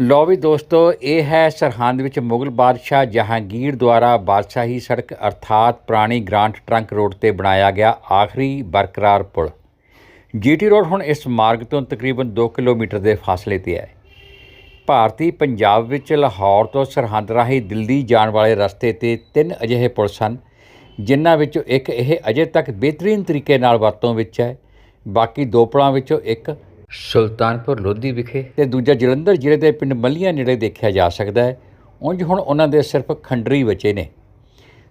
ਲੋ ਵੀ ਦੋਸਤੋ, ਇਹ ਹੈ ਸਰਹੰਦ ਵਿੱਚ ਮੁਗਲ ਬਾਦਸ਼ਾਹ ਜਹਾਂਗੀਰ ਦੁਆਰਾ ਬਾਦਸ਼ਾਹੀ ਸੜਕ ਅਰਥਾਤ ਪੁਰਾਣੀ ਗ੍ਰਾਂਟ ਟਰੰਕ ਰੋਡ ਤੇ ਬਣਾਇਆ ਗਿਆ ਆਖਰੀ ਬਰਕਰਾਰ ਪੁਲ। ਜੀਟੀ ਰੋਡ ਹੁਣ ਇਸ ਮਾਰਗ ਤੋਂ ਤਕਰੀਬਨ 2 ਕਿਲੋਮੀਟਰ ਦੇ ਫਾਸਲੇ ਤੇ ਹੈ। ਭਾਰਤੀ ਪੰਜਾਬ ਵਿੱਚ ਲਾਹੌਰ ਤੋਂ ਸਰਹੰਦ ਰਾਹੀਂ ਦਿੱਲੀ ਜਾਣ ਵਾਲੇ ਰਸਤੇ ਤੇ ਤਿੰਨ ਅਜਿਹੇ ਪੁਲ ਸਨ, ਜਿਨ੍ਹਾਂ ਵਿੱਚੋਂ ਇੱਕ ਇਹ ਅਜੇ ਤੱਕ ਬਿਹਤਰੀਨ ਤਰੀਕੇ ਨਾਲ ਵਰਤੋਂ ਵਿੱਚ ਹੈ। ਬਾਕੀ ਦੋ ਪੁਲਾਂ ਵਿੱਚੋਂ ਇੱਕ ਸੁਲਤਾਨਪੁਰ ਲੋਧੀ ਵਿਖੇ। ਤੇ ਦੂਜਾ ਜਲੰਧਰ ਜ਼ਿਲ੍ਹੇ ਦੇ ਪਿੰਡ ਮੱਲੀਆਂ ਨੇੜੇ ਦੇਖਿਆ ਜਾ ਸਕਦਾ ਹੈ। ਉਂਝ ਹੁਣ ਉਹਨਾਂ ਦੇ ਸਿਰਫ ਖੰਡਰੀ ਬਚੇ ਨੇ।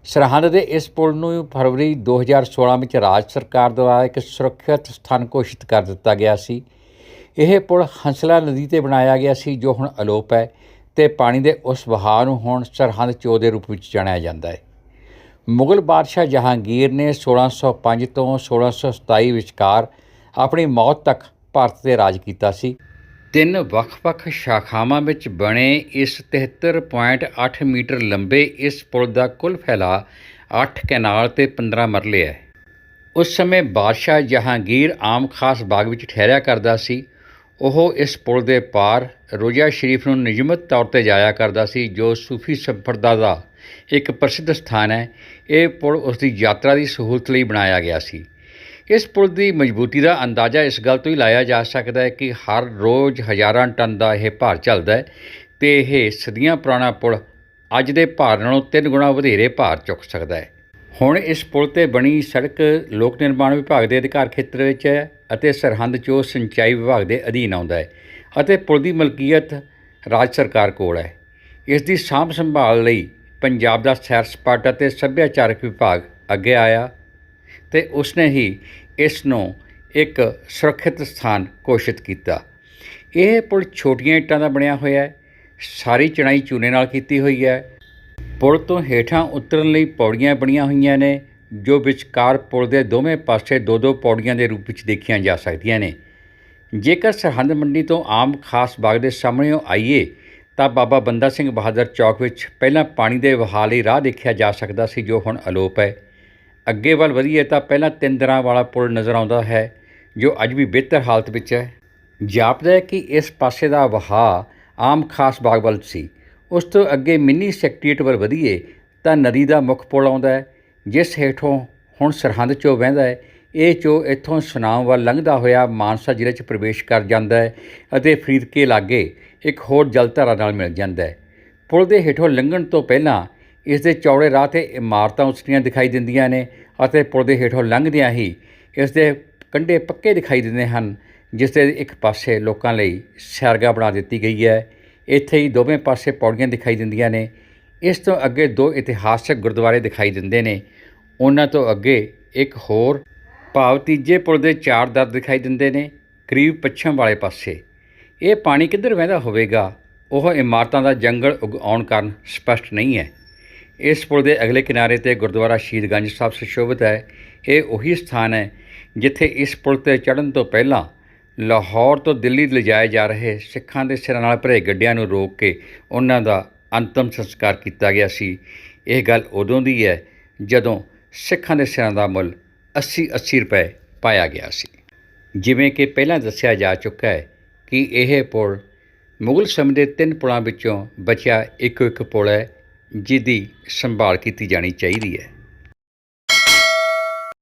ਸਰਹੰਦ ਦੇ ਇਸ ਪੁਲ ਨੂੰ ਫਰਵਰੀ 2016 ਵਿੱਚ ਰਾਜ ਸਰਕਾਰ ਦੁਆਰਾ ਇੱਕ ਸੁਰੱਖਿਅਤ ਸਥਾਨ ਘੋਸ਼ਿਤ ਕਰ ਦਿੱਤਾ ਗਿਆ ਸੀ। ਇਹ ਪੁਲ ਹੰਸਲਾ ਨਦੀ ਤੇ ਬਣਾਇਆ ਗਿਆ ਸੀ, ਜੋ ਹੁਣ ਅਲੋਪ ਹੈ ਤੇ ਪਾਣੀ ਦੇ ਉਸ ਵਹਾਅ ਨੂੰ ਹੁਣ ਸਰਹੰਦ ਚੋ ਦੇ ਰੂਪ ਵਿੱਚ ਜਾਣਿਆ ਜਾਂਦਾ ਹੈ। ਮੁਗਲ ਬਾਦਸ਼ਾਹ ਜਹਾਂਗੀਰ ਨੇ 1605 ਤੋਂ 1627 ਵਿਚਕਾਰ ਆਪਣੀ ਮੌਤ ਤੱਕ ਭਾਰਤ ਤੇ ਰਾਜ ਕੀਤਾ ਸੀ। ਤਿੰਨ ਵੱਖ-ਵੱਖ ਸ਼ਾਖਾਵਾਂ ਵਿੱਚ ਬਣੇ ਇਸ 73.8 ਮੀਟਰ ਲੰਬੇ ਇਸ ਪੁਲ ਦਾ ਕੁੱਲ ਫੈਲਾਅ 8 ਕੈਨਾਲ ਤੇ 15 ਮਰਲੇ ਹੈ ਉਸ ਸਮੇਂ ਬਾਦਸ਼ਾਹ ਜਹਾਂਗੀਰ ਆਮ ਖਾਸ ਬਾਗ ਵਿੱਚ ਠਹਿਰਿਆ ਕਰਦਾ ਸੀ। ਉਹ ਇਸ ਪੁਲ ਦੇ ਪਾਰ ਰੋਜ਼ਾ ਸ਼ਰੀਫ ਨੂੰ ਨਿਯਮਤ ਤੌਰ ਤੇ ਜਾਇਆ ਕਰਦਾ ਸੀ, ਜੋ ਸੂਫੀ ਸੰਪਰਦਾ ਦਾ ਇੱਕ ਪ੍ਰਸਿੱਧ ਸਥਾਨ ਹੈ ਇਹ ਪੁਲ ਉਸ ਦੀ ਯਾਤਰਾ ਦੀ ਸਹੂਲਤ ਲਈ ਬਣਾਇਆ ਗਿਆ ਸੀ। ਇਸ ਪੁਲ ਦੀ ਮਜ਼ਬੂਤੀ ਦਾ ਅੰਦਾਜ਼ਾ ਇਸ ਗੱਲ ਤੋਂ ਹੀ ਲਾਇਆ ਜਾ ਸਕਦਾ ਹੈ ਕਿ ਹਰ ਰੋਜ਼ ਹਜ਼ਾਰਾਂ ਟਨ ਦਾ ਇਹ ਭਾਰ ਚੱਲਦਾ ਹੈ ਤੇ ਇਹ ਸਦੀਆਂ ਪੁਰਾਣਾ ਪੁਲ ਅੱਜ ਦੇ ਭਾਰ ਨਾਲੋਂ ਤਿੰਨ ਗੁਣਾ ਵਧੇਰੇ ਭਾਰ ਚੁੱਕ ਸਕਦਾ ਹੈ। ਹੁਣ ਇਸ ਪੁਲ ਤੇ ਬਣੀ ਸੜਕ ਲੋਕ ਨਿਰਮਾਣ ਵਿਭਾਗ ਦੇ ਅਧਿਕਾਰ ਖੇਤਰ ਵਿੱਚ ਹੈ ਅਤੇ ਸਰਹੰਦ ਚੋ ਸਿੰਚਾਈ ਵਿਭਾਗ ਦੇ ਅਧੀਨ ਆਉਂਦਾ ਹੈ ਅਤੇ ਪੁਲ ਦੀ ਮਲਕੀਅਤ ਰਾਜ ਸਰਕਾਰ ਕੋਲ ਹੈ। ਇਸ ਦੀ ਸਾਂਭ ਸੰਭਾਲ ਲਈ ਪੰਜਾਬ ਦਾ ਸੈਰ ਸਪਾਟਾ ਤੇ ਸੱਭਿਆਚਾਰਕ ਵਿਭਾਗ ਅੱਗੇ ਆਇਆ। ਤੇ ਉਸਨੇ ਹੀ ਇਸ ਨੂੰ ਇੱਕ ਸੁਰੱਖਿਅਤ ਸਥਾਨ ਘੋਸ਼ਿਤ ਕੀਤਾ। ਇਹ ਪੁਲ ਛੋਟੀਆਂ ਇੱਟਾਂ ਦਾ ਬਣਿਆ ਹੋਇਆ ਹੈ। ਸਾਰੀ ਚਣਾਈ ਚੂਨੇ ਨਾਲ ਕੀਤੀ ਹੋਈ ਹੈ। ਪੁਲ ਤੋਂ ਹੇਠਾਂ ਉਤਰਨ ਲਈ ਪੌੜੀਆਂ ਬਣੀਆਂ ਹੋਈਆਂ ਨੇ, ਜੋ ਵਿਚਕਾਰ ਪੁਲ ਦੇ ਦੋਵੇਂ ਪਾਸੇ ਦੋ ਦੋ ਪੌੜੀਆਂ ਦੇ ਰੂਪ ਵਿੱਚ ਦੇਖੀਆਂ ਜਾ ਸਕਦੀਆਂ ਨੇ। ਜੇਕਰ ਸਰਹੰਦ ਮੰਡੀ ਤੋਂ ਆਮ ਖਾਸ ਬਾਗ ਦੇ ਸਾਹਮਣੇੋਂ ਆਈਏ, ਤਾਂ ਬਾਬਾ ਬੰਦਾ ਸਿੰਘ ਬਹਾਦਰ ਚੌਕ ਵਿੱਚ ਪਹਿਲਾਂ ਪਾਣੀ ਦੇ ਵਹਾਅ ਲਈ ਰਾਹ ਦੇਖਿਆ ਜਾ ਸਕਦਾ ਸੀ, ਜੋ ਹੁਣ ਅਲੋਪ ਹੈ। ਅੱਗੇ ਵੱਲ ਵਧੀਏ ਤਾਂ ਪਹਿਲਾਂ ਤਿੰਨ ਦਰਾਂ ਵਾਲਾ ਪੁਲ ਨਜ਼ਰ ਆਉਂਦਾ ਹੈ, ਜੋ ਅੱਜ ਵੀ ਬਿਹਤਰ ਹਾਲਤ ਵਿੱਚ ਹੈ। ਜਾਪਦਾ ਹੈ ਕਿ ਇਸ ਪਾਸੇ ਦਾ ਵਹਾਅ ਆਮ ਖਾਸ ਬਾਗ ਵੱਲ ਸੀ। ਉਸ ਤੋਂ ਅੱਗੇ ਮਿੰਨੀ ਸੈਕਟਰੀਏਟ ਵੱਲ ਵਧੀਏ ਤਾਂ ਨਦੀ ਦਾ ਮੁੱਖ ਪੁਲ ਆਉਂਦਾ ਹੈ, ਜਿਸ ਹੇਠੋਂ ਹੁਣ ਸਰਹੰਦ ਚੋਂ ਵਹਿੰਦਾ ਹੈ। ਇਹ ਚੋ ਇੱਥੋਂ ਸੁਨਾਮ ਵੱਲ ਲੰਘਦਾ ਹੋਇਆ ਮਾਨਸਾ ਜ਼ਿਲ੍ਹੇ 'ਚ ਪ੍ਰਵੇਸ਼ ਕਰ ਜਾਂਦਾ ਹੈ ਅਤੇ ਫਰੀਦਕੇ ਲਾਗੇ ਇੱਕ ਹੋਰ ਜਲਧਾਰਾ ਨਾਲ ਮਿਲ ਜਾਂਦਾ ਹੈ। ਪੁਲ ਦੇ ਹੇਠੋਂ ਲੰਘਣ ਤੋਂ ਪਹਿਲਾਂ ਇਸ ਦੇ ਚੌੜੇ ਰਾਹ ਤੇ ਇਮਾਰਤਾਂ ਉਸਰੀਆਂ ਦਿਖਾਈ ਦਿੰਦੀਆਂ ਨੇ ਅਤੇ ਪੁਲ ਦੇ ਹੇਠੋਂ ਲੰਘਦਿਆਂ ਹੀ ਇਸ ਦੇ ਕੰਢੇ ਪੱਕੇ ਦਿਖਾਈ ਦਿੰਦੇ ਹਨ, ਜਿਸ ਦੇ ਇੱਕ ਪਾਸੇ ਲੋਕਾਂ ਲਈ ਸੈਰਗਾ ਬਣਾ ਦਿੱਤੀ ਗਈ ਹੈ। ਇੱਥੇ ਹੀ ਦੋਵੇਂ ਪਾਸੇ ਪੌੜੀਆਂ ਦਿਖਾਈ ਦਿੰਦੀਆਂ ਨੇ। ਇਸ ਤੋਂ ਅੱਗੇ ਦੋ ਇਤਿਹਾਸਕ ਗੁਰਦੁਆਰੇ ਦਿਖਾਈ ਦਿੰਦੇ ਨੇ। ਉਹਨਾਂ ਤੋਂ ਅੱਗੇ ਇੱਕ ਹੋਰ ਭਾਵ ਤੀਜੇ ਪੁਲ ਦੇ ਚਾਰ ਦਰ ਦਿਖਾਈ ਦਿੰਦੇ ਨੇ, ਕਰੀਬ ਪੱਛਮ ਵਾਲੇ ਪਾਸੇ। ਇਹ ਪਾਣੀ ਕਿੱਧਰ ਵਹਿੰਦਾ ਹੋਵੇਗਾ? ਉਹ ਇਮਾਰਤਾਂ ਦਾ ਜੰਗਲ ਉਗਾਉਣ ਕਾਰਨ ਸਪਸ਼ਟ ਨਹੀਂ ਹੈ। ਇਸ ਪੁਲ ਦੇ ਅਗਲੇ ਕਿਨਾਰੇ ਤੇ ਗੁਰਦੁਆਰਾ ਸ਼ਹੀਦਗੰਜ ਸਾਹਿਬ ਸੁਸ਼ੋਭਿਤ ਹੈ। ਇਹ ਉਹੀ ਸਥਾਨ ਹੈ ਜਿੱਥੇ ਇਸ ਪੁਲ ਤੇ ਚੜ੍ਹਨ ਤੋਂ ਪਹਿਲਾਂ ਲਾਹੌਰ ਤੋਂ ਦਿੱਲੀ ਲਿਜਾਏ ਜਾ ਰਹੇ ਸਿੱਖਾਂ ਦੇ ਸਿਰਾਂ ਨਾਲ ਭਰੇ ਗੱਡਿਆਂ ਨੂੰ ਰੋਕ ਕੇ ਉਹਨਾਂ ਦਾ ਅੰਤਮ ਸੰਸਕਾਰ ਕੀਤਾ ਗਿਆ ਸੀ। ਇਹ ਗੱਲ ਉਦੋਂ ਦੀ ਹੈ ਜਦੋਂ ਸਿੱਖਾਂ ਦੇ ਸਿਰਾਂ ਦਾ ਮੁੱਲ 80-80 ਰੁਪਏ ਪਾਇਆ ਗਿਆ ਸੀ। ਜਿਵੇਂ ਕਿ ਪਹਿਲਾਂ ਦੱਸਿਆ ਜਾ ਚੁੱਕਾ ਹੈ ਕਿ ਇਹ ਪੁਲ ਮੁਗਲ ਸਮੇਂ ਦੇ ਤਿੰਨ ਪੁਲਾਂ ਵਿੱਚੋਂ ਬਚਿਆ ਇੱਕੋ ਇੱਕ ਪੁਲ ਹੈ। ਜਿਹਦੀ ਸੰਭਾਲ ਕੀਤੀ ਜਾਣੀ ਚਾਹੀਦੀ ਹੈ।